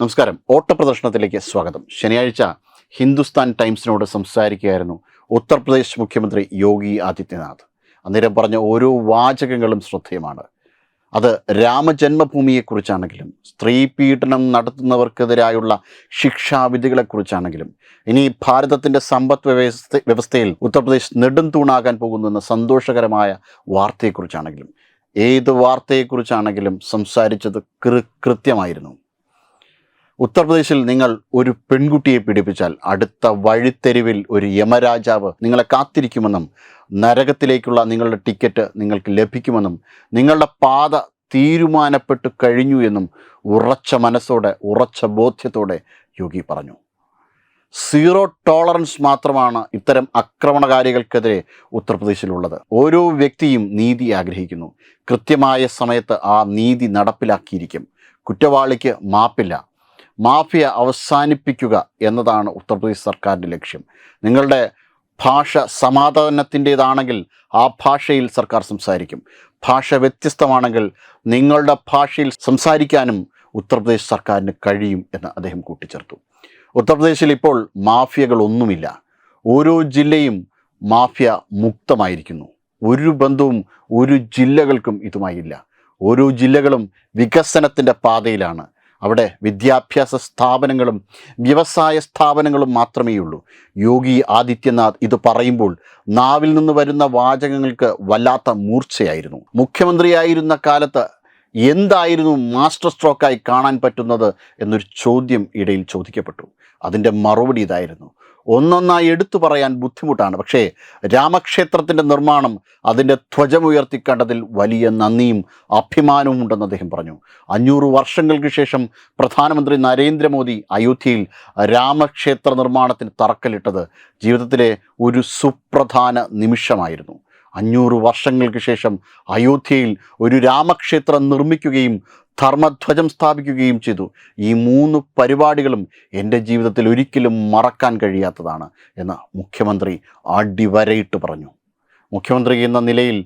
നമസ്കാരം. ഓട്ടപ്രദർശനത്തിലേക്ക് സ്വാഗതം. ശനിയാഴ്ച ഹിന്ദുസ്ഥാൻ ടൈംസിനോട് സംസാരിക്കുകയായിരുന്നു ഉത്തർപ്രദേശ് മുഖ്യമന്ത്രി യോഗി ആദിത്യനാഥ്. അന്നേരം പറഞ്ഞ ഓരോ വാചകങ്ങളും ശ്രദ്ധേയമാണ്. അത് രാമജന്മഭൂമിയെക്കുറിച്ചാണെങ്കിലും സ്ത്രീ പീഡനം നടത്തുന്നവർക്കെതിരായുള്ള ശിക്ഷാവിധികളെക്കുറിച്ചാണെങ്കിലും ഇനി ഭാരതത്തിന്റെ സമ്പദ് വ്യവസ്ഥ വ്യവസ്ഥയിൽ ഉത്തർപ്രദേശ് നെടുംതൂണാകാൻ പോകുന്നു എന്ന സന്തോഷകരമായ വാർത്തയെക്കുറിച്ചാണെങ്കിലും ഏത് വാർത്തയെക്കുറിച്ചാണെങ്കിലും സംസാരിച്ചത് കൃത്യമായിരുന്നു. ഉത്തർപ്രദേശിൽ നിങ്ങൾ ഒരു പെൺകുട്ടിയെ പീഡിപ്പിച്ചാൽ അടുത്ത വഴിത്തെരുവിൽ ഒരു യമരാജാവ് നിങ്ങളെ കാത്തിരിക്കുമെന്നും നരകത്തിലേക്കുള്ള നിങ്ങളുടെ ടിക്കറ്റ് നിങ്ങൾക്ക് ലഭിക്കുമെന്നും നിങ്ങളുടെ പാത തീരുമാനപ്പെട്ടു കഴിഞ്ഞു എന്നും ഉറച്ച മനസ്സോടെ ഉറച്ച ബോധ്യത്തോടെ യോഗി പറഞ്ഞു. സീറോ ടോളറൻസ് മാത്രമാണ് ഇത്തരം ആക്രമണകാരികൾക്കെതിരെ ഉത്തർപ്രദേശിലുള്ളത്. ഓരോ വ്യക്തിയും നീതി ആഗ്രഹിക്കുന്നു. കൃത്യമായ സമയത്ത് ആ നീതി നടപ്പിലാക്കിയിരിക്കും. കുറ്റവാളിക്ക് മാപ്പില്ല. മാഫിയ അവസാനിപ്പിക്കുക എന്നതാണ് ഉത്തർപ്രദേശ് സർക്കാരിന്റെ ലക്ഷ്യം. നിങ്ങളുടെ ഭാഷ സമാധാനത്തിന്റേതാണെങ്കിൽ ആ ഭാഷയിൽ സർക്കാർ സംസാരിക്കും. ഭാഷ വ്യത്യസ്തമാണെങ്കിൽ നിങ്ങളുടെ ഭാഷയിൽ സംസാരിക്കാനും ഉത്തർപ്രദേശ് സർക്കാരിന് കഴിയും എന്ന് അദ്ദേഹം കൂട്ടിച്ചേർത്തു. ഉത്തർപ്രദേശിൽ ഇപ്പോൾ മാഫിയകളൊന്നുമില്ല. ഓരോ ജില്ലയും മാഫിയ മുക്തമായിരിക്കുന്നു. ഒരു ബന്ധവും ഒരു ജില്ലകൾക്കും ഇതുമായില്ല. ഓരോ ജില്ലകളും വികസനത്തിന്റെ പാതയിലാണ്. അവിടെ വിദ്യാഭ്യാസ സ്ഥാപനങ്ങളും വ്യവസായ സ്ഥാപനങ്ങളും മാത്രമേ ഉള്ളൂ യോഗി ആദിത്യനാഥ് ഇത് പറയുമ്പോൾ നാവിൽ നിന്ന് വരുന്ന വാചകങ്ങൾക്ക് വല്ലാത്ത മൂർച്ചയായിരുന്നു. മുഖ്യമന്ത്രിയായിരുന്ന കാലത്ത് എന്തായിരുന്നു മാസ്റ്റർ സ്ട്രോക്കായി കാണാൻ പറ്റുന്നത് എന്നൊരു ചോദ്യം ഇടയിൽ ചോദിക്കപ്പെട്ടു. അതിന്റെ മറുപടി ഇതായിരുന്നു. ഒന്നൊന്നായി എടുത്തു പറയാൻ ബുദ്ധിമുട്ടാണ്. പക്ഷേ രാമക്ഷേത്രത്തിന്റെ നിർമ്മാണം അതിന്റെ ധ്വജമുയർത്തിക്കണ്ടതിൽ വലിയ നന്ദിയും അഭിമാനവും ഉണ്ടെന്ന് അദ്ദേഹം പറഞ്ഞു. അഞ്ഞൂറ് വർഷങ്ങൾക്ക് ശേഷം പ്രധാനമന്ത്രി നരേന്ദ്രമോദി അയോധ്യയിൽ രാമക്ഷേത്ര നിർമ്മാണത്തിന് തറക്കല്ലിട്ടത് ജീവിതത്തിലെ ഒരു സുപ്രധാന നിമിഷമായിരുന്നു. അഞ്ഞൂറ് വർഷങ്ങൾക്ക് ശേഷം അയോധ്യയിൽ ഒരു രാമക്ഷേത്രം നിർമ്മിക്കുകയും ധർമ്മധ്വജം സ്ഥാപിക്കുകയും ചെയ്തു. ഈ മൂന്ന് പരിപാടികളും എന്റെ ജീവിതത്തിൽ ഒരിക്കലും മറക്കാൻ കഴിയാത്തതാണ് എന്ന് മുഖ്യമന്ത്രി അടിവരയിട്ട് പറഞ്ഞു. മുഖ്യമന്ത്രി എന്ന നിലയിൽ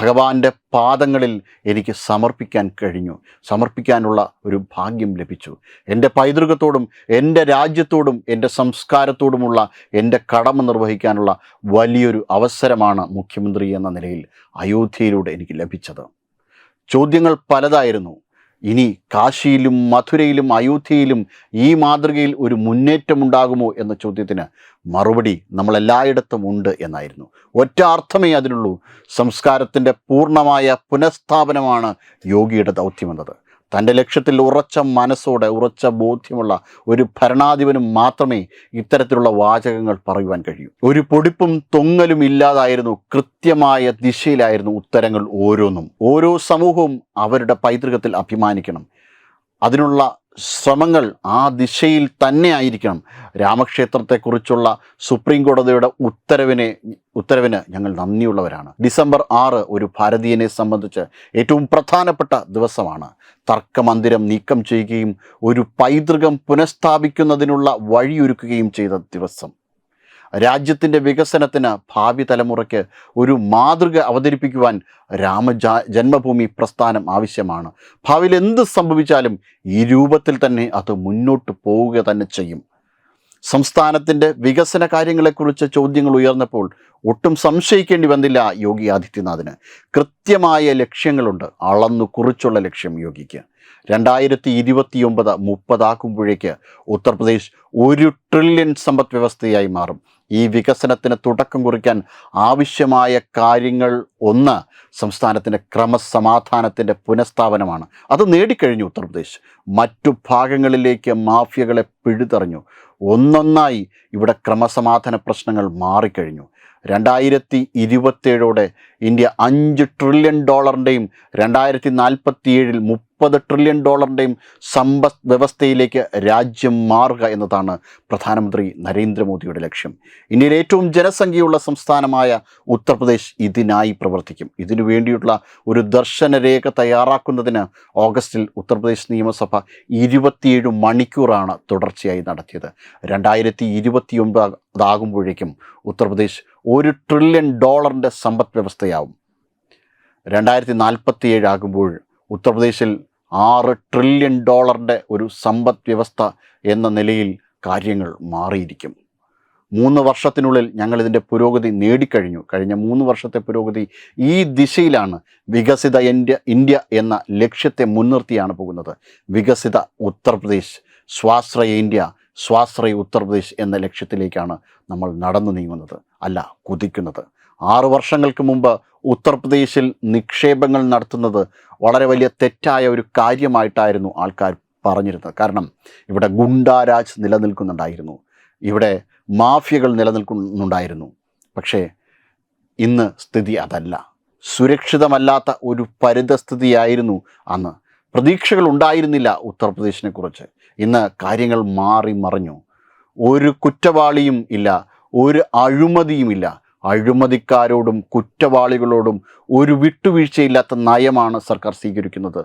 ഭഗവാന്റെ പാദങ്ങളിൽ എനിക്ക് സമർപ്പിക്കാൻ കഴിഞ്ഞു. സമർപ്പിക്കാനുള്ള ഒരു ഭാഗ്യം ലഭിച്ചു. എന്റെ പൈതൃകത്തോടും എന്റെ രാജ്യത്തോടും എന്റെ സംസ്കാരത്തോടുമുള്ള എന്റെ കടമ നിർവഹിക്കാനുള്ള വലിയൊരു അവസരമാണ് മുഖ്യമന്ത്രി എന്ന നിലയിൽ അയോധ്യയിലൂടെ എനിക്ക് ലഭിച്ചത്. ചോദ്യങ്ങൾ പലതായിരുന്നു. ഇനി കാശിയിലും മധുരയിലും അയോധ്യയിലും ഈ മാതൃകയിൽ ഒരു മുന്നേറ്റം ഉണ്ടാകുമോ എന്ന ചോദ്യത്തിന് മറുപടി നമ്മളെല്ലായിടത്തും ഉണ്ട് എന്നായിരുന്നു. ഒറ്റ അർത്ഥമേ അതിനുള്ളൂ സംസ്കാരത്തിന്റെ പൂർണമായ പുനഃസ്ഥാപനമാണ് യോഗിയുടെ ദൗത്യമെന്നത് തന്റെ ലക്ഷ്യത്തിൽ ഉറച്ച മനസ്സോടെ ഉറച്ച ബോധ്യമുള്ള ഒരു ഭരണാധിപനും മാത്രമേ ഇത്തരത്തിലുള്ള വാചകങ്ങൾ പറയുവാൻ കഴിയൂ. ഒരു പൊടിപ്പും തൊങ്ങലും ഇല്ലാതായിരുന്നു കൃത്യമായ ദിശയിലായിരുന്നു ഉത്തരങ്ങൾ ഓരോന്നും. ഓരോ സമൂഹവും അവരുടെ പൈതൃകത്തിൽ അഭിമാനിക്കണം. അതിനുള്ള ശ്രമങ്ങൾ ആ ദിശയിൽ തന്നെ ആയിരിക്കണം. രാമക്ഷേത്രത്തെക്കുറിച്ചുള്ള സുപ്രീം കോടതിയുടെ ഉത്തരവിനെ ഉത്തരവിന് ഞങ്ങൾ നന്ദിയുള്ളവരാണ്. ഡിസംബർ ആറ് ഒരു ഭാരതീയനെ സംബന്ധിച്ച് ഏറ്റവും പ്രധാനപ്പെട്ട ദിവസമാണ്. തർക്കമന്ദിരം നീക്കം ചെയ്യുകയും ഒരു പൈതൃകം പുനഃസ്ഥാപിക്കുന്നതിനുള്ള വഴിയൊരുക്കുകയും ചെയ്ത ദിവസം. രാജ്യത്തിന്റെ വികസനത്തിന് ഭാവി തലമുറയ്ക്ക് ഒരു മാതൃക അവതരിപ്പിക്കുവാൻ രാമജാ ജന്മഭൂമി പ്രസ്ഥാനം ആവശ്യമാണ്. ഭാവിയിൽ എന്ത് സംഭവിച്ചാലും ഈ രൂപത്തിൽ തന്നെ അത് മുന്നോട്ട് പോവുക തന്നെ ചെയ്യും. സംസ്ഥാനത്തിന്റെ വികസന കാര്യങ്ങളെക്കുറിച്ച് ചോദ്യങ്ങൾ ഉയർന്നപ്പോൾ ഒട്ടും സംശയിക്കേണ്ടി വന്നില്ല യോഗി ആദിത്യനാഥിന്. കൃത്യമായ ലക്ഷ്യങ്ങളുണ്ട്. അളന്നു കുറിച്ചുള്ള ലക്ഷ്യം യോഗിക്ക്. രണ്ടായിരത്തി ഇരുപത്തിയൊമ്പത് മുപ്പതാക്കുമ്പോഴേക്ക് ഉത്തർപ്രദേശ് ഒരു ട്രില്യൺ സമ്പദ് വ്യവസ്ഥയായി മാറും. ഈ വികസനത്തിന് തുടക്കം കുറിക്കാൻ ആവശ്യമായ കാര്യങ്ങൾ ഒന്ന് സംസ്ഥാനത്തിന്റെ ക്രമസമാധാനത്തിന്റെ പുനഃസ്ഥാപനമാണ്. അത് നേടിക്കഴിഞ്ഞു ഉത്തർപ്രദേശ്. മറ്റു ഭാഗങ്ങളിലേക്ക് മാഫിയകളെ പിഴുതെറിഞ്ഞു. ഒന്നൊന്നായി ഇവിടെ ക്രമസമാധാന പ്രശ്നങ്ങൾ മാറിക്കഴിഞ്ഞു. രണ്ടായിരത്തി ഇരുപത്തേഴോടെ ഇന്ത്യ അഞ്ച് ട്രില്യൺ ഡോളറിന്റെയും രണ്ടായിരത്തി നാൽപ്പത്തിയേഴിൽ മുപ്പത് ട്രില്യൺ ഡോളറിന്റെയും സമ്പദ് വ്യവസ്ഥയിലേക്ക് രാജ്യം മാറുക എന്നതാണ് പ്രധാനമന്ത്രി നരേന്ദ്രമോദിയുടെ ലക്ഷ്യം. ഇന്ത്യയിലെ ഏറ്റവും ജനസംഖ്യയുള്ള സംസ്ഥാനമായ ഉത്തർപ്രദേശ് ഇതിനായി പ്രവർത്തിക്കും. ഇതിനു വേണ്ടിയുള്ള ഒരു ദർശനരേഖ തയ്യാറാക്കുന്നതിന് ഓഗസ്റ്റിൽ ഉത്തർപ്രദേശ് നിയമസഭ ഇരുപത്തിയേഴ് മണിക്കൂറാണ് തുടർച്ചയായി നടത്തിയത്. രണ്ടായിരത്തി ഇരുപത്തിയൊമ്പതാകുമ്പോഴേക്കും ഉത്തർപ്രദേശ് ഒരു ട്രില്യൺ ഡോളറിന്റെ സമ്പദ് വ്യവസ്ഥയാവും. രണ്ടായിരത്തി നാൽപ്പത്തി ഏഴാകുമ്പോൾ ഉത്തർപ്രദേശിൽ ആറ് ട്രില്യൺ ഡോളറിന്റെ ഒരു സമ്പദ് വ്യവസ്ഥ എന്ന നിലയിൽ കാര്യങ്ങൾ മാറിയിരിക്കും. മൂന്ന് വർഷത്തിനുള്ളിൽ ഞങ്ങൾ ഇതിന്റെ പുരോഗതി നേടിക്കഴിഞ്ഞു. കഴിഞ്ഞ മൂന്ന് വർഷത്തെ പുരോഗതി ഈ ദിശയിലാണ് വികസിത ഇന്ത്യ ഇന്ത്യ എന്ന ലക്ഷ്യത്തെ മുൻനിർത്തിയാണ് പോകുന്നത്. വികസിത ഉത്തർപ്രദേശ് സ്വാശ്രയ ഇന്ത്യ സ്വാശ്രയ ഉത്തർപ്രദേശ് എന്ന ലക്ഷ്യത്തിലേക്കാണ് നമ്മൾ നടന്നു നീങ്ങുന്നത് അല്ല കുതിക്കുന്നത്. ആറു വർഷങ്ങൾക്ക് മുമ്പ് ഉത്തർപ്രദേശിൽ നിക്ഷേപങ്ങൾ നടത്തുന്നത് വളരെ വലിയ തെറ്റായ ഒരു കാര്യമായിട്ടായിരുന്നു ആൾക്കാർ പറഞ്ഞിരുന്നത്. കാരണം ഇവിടെ ഗുണ്ടാരാജ് നിലനിൽക്കുന്നുണ്ടായിരുന്നു. ഇവിടെ മാഫിയകൾ നിലനിൽക്കുന്നുണ്ടായിരുന്നു. പക്ഷേ ഇന്ന് സ്ഥിതി അതല്ല. സുരക്ഷിതമല്ലാത്ത ഒരു പരിതസ്ഥിതിയായിരുന്നു അന്ന്. പ്രതീക്ഷകൾ ഉണ്ടായിരുന്നില്ല ഉത്തർപ്രദേശിനെ കുറിച്ച്. ഇന്ന് കാര്യങ്ങൾ മാറി മറിഞ്ഞു. ഒരു കുറ്റവാളിയും ഇല്ല ഒരു അഴിമതിയുമില്ല അഴിമതിക്കാരോടും കുറ്റവാളികളോടും ഒരു വിട്ടുവീഴ്ചയില്ലാത്ത നയമാണ് സർക്കാർ സ്വീകരിക്കുന്നത്.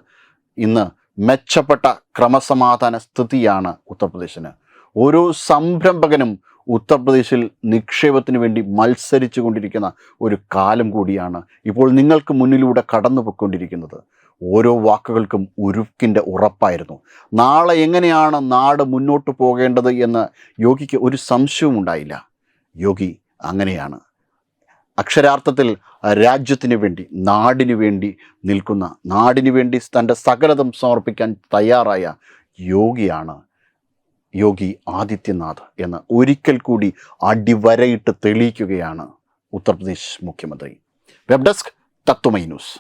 ഇന്ന് മെച്ചപ്പെട്ട ക്രമസമാധാന സ്ഥിതിയാണ് ഉത്തർപ്രദേശിന്. ഓരോ സംരംഭകനും ഉത്തർപ്രദേശിൽ നിക്ഷേപത്തിന് വേണ്ടി മത്സരിച്ചു കൊണ്ടിരിക്കുന്ന ഒരു കാലം കൂടിയാണ് ഇപ്പോൾ നിങ്ങൾക്ക് മുന്നിലൂടെ കടന്നു പോയിക്കൊണ്ടിരിക്കുന്നത്. ഓരോ വാക്കുകൾക്കും ഉരുക്കിന്റെ ഉറപ്പായിരുന്നു. നാളെ എങ്ങനെയാണ് നാട് മുന്നോട്ട് പോകേണ്ടത് എന്ന് യോഗിക്ക് ഒരു സംശയവും ഉണ്ടായില്ല യോഗി അങ്ങനെയാണ്. അക്ഷരാർത്ഥത്തിൽ രാജ്യത്തിന് വേണ്ടി നാടിനു വേണ്ടി നിൽക്കുന്ന നാടിനു വേണ്ടി തന്റെ സകലതും സമർപ്പിക്കാൻ തയ്യാറായ യോഗിയാണ് യോഗി ആദിത്യനാഥ് എന്ന് ഒരിക്കൽ കൂടി അടിവരയിട്ട് തെളിയിക്കുകയാണ് ഉത്തർപ്രദേശ് മുഖ്യമന്ത്രി. Web desk Tatwamayi news.